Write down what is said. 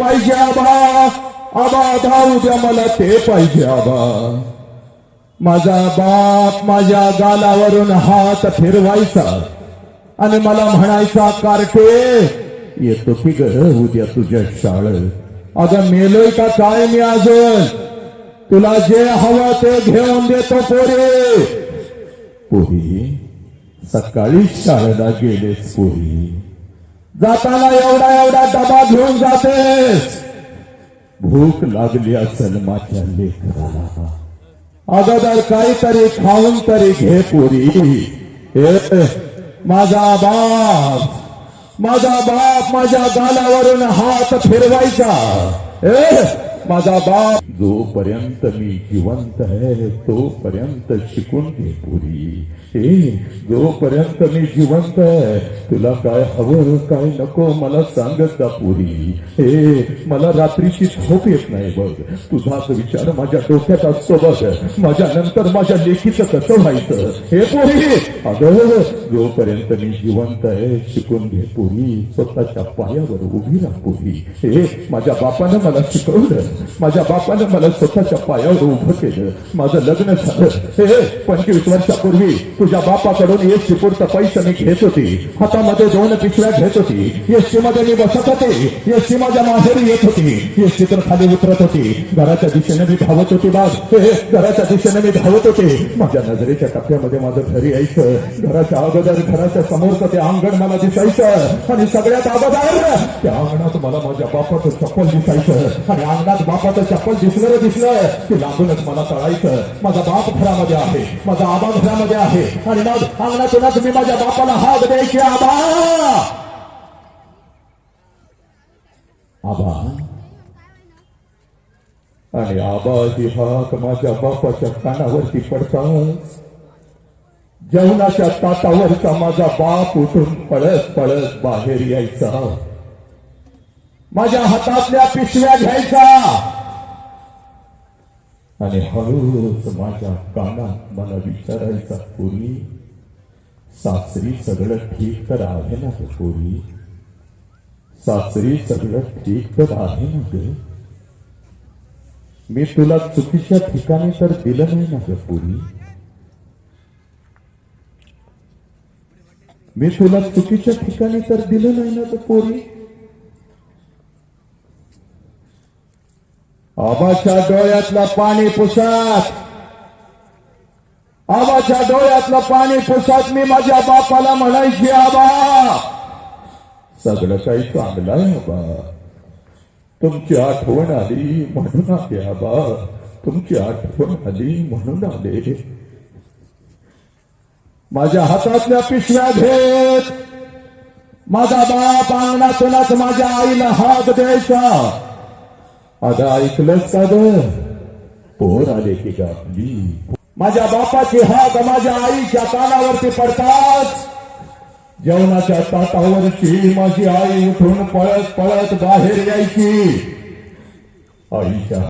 पाहिजे आबा. आबा धावू द्या मला ते पाहिजे आबा. माझा बाप माझ्या गालावरून हात फिरवायचा आणि मला म्हणायचा कार्टे येतो की ग उद्या तुझ्या शाळ. अगं मेलोय का काय मी अजून तुला जे हवं ते घेऊन देतो पोरे. पोरी? सकाळी शाळेला गेलेस पोरी. जाताना एवडा एवडा डबा घेऊन जाते. भूक लागली असेल माझ्या लेकराला. अगोदर काहीतरी खाऊन तरी घे पुरी. माझा बाप माझा बाप माझ्या गालावरून हात फिरवायचा. माझा बाप जोपर्यंत मी जिवंत आहे तोपर्यंत शिकून घे पुरी. ए जोपर्यंत मी जिवंत आहे तुला काय हवं काय नको मला सांगत जा पुरी. ए मला रात्रीची झोप येत नाही बघ. तुझाच विचार माझ्या डोक्यात असतो बघ. माझ्या नंतर माझ्या लेखीचं कसं व्हायचं? हे पुरी अगं जोपर्यंत मी जिवंत आहे शिकून घे पुरी. स्वतःच्या पायावर उभी राहा पुरी. हे माझ्या बापानं मला शिकवलं. माझ्या बापानं मला स्वतःच्या पायावर उभं केलं. माझं लग्न झालं. हे पंचवीस वर्षापूर्वी तुझ्या बापाकडून एस पुरता पैसा मी घेत होती. हातामध्ये दोन पिशव्या घेत होती. एसटी मध्ये मी बसत होते. एसटी माझ्या माहेरी येत होती. एसटी तर खाली उतरत होती. घराच्या दिशेने मी धावत होती बाग. हे घराच्या दिशेने मी धावत होते. माझ्या नजरेच्या टप्प्यामध्ये माझं घरी यायचं. घराच्या अगोदर घराच्या समोरचं ते अंगण मला दिसायचं. आणि सगळ्यात अगोदर त्या अंगणात मला माझ्या बापाचं चप्पल दिसायचं. आणि अंगणात आज बापाचं चप्पल दिसलं दिसलं की लांबूनच मला तळायचं माझा बाप घरामध्ये आहे माझा आबा घरामध्ये आहे. आणि मग अंगणातूनच मी माझ्या बापाला हात द्यायची आबा! आबा. आणि आबा ही हाक माझ्या बापाच्या कानावरती पडतात जेवणाच्या ताटावरचा माझा बाप उठून पळत पळत बाहेर यायचा. माझ्या हातातल्या पिशव्या घ्यायचा आणि हळूच माझ्या कानात मला विचारायचा पूर्वी सासरी सगळं ठीक तर आहे ना ग पूर्वी सासरी सगळं ठीक तर आहे ना ग? मी तुला चुकीच्या ठिकाणी तर दिलं नाही ना ग पूर्वी मी तुला चुकीच्या ठिकाणी तर दिलं नाही ना ग पोरी? आबाच्या डोळ्यातलं पाणी पुसात. आबाच्या डोळ्यातलं पाणी पुसात मी माझ्या बापाला म्हणायची आबा सगळं काही चांगलं आहे आबा. तुमची आठवण आली म्हणून आले आबा. तुमची आठवण आली म्हणून आले. माझ्या हातातल्या पिशव्या घेत. माझा बाप अंगणातूनच माझ्या आईला हात द्यायचा. आता ऐकलंच का ग? पोर आले की का? माझ्या बापाची हात माझ्या आईच्या कानावरती पडतात. जेवणाच्या ताटावरची माझी आई उठून पळत पळत बाहेर यायची. आईच्या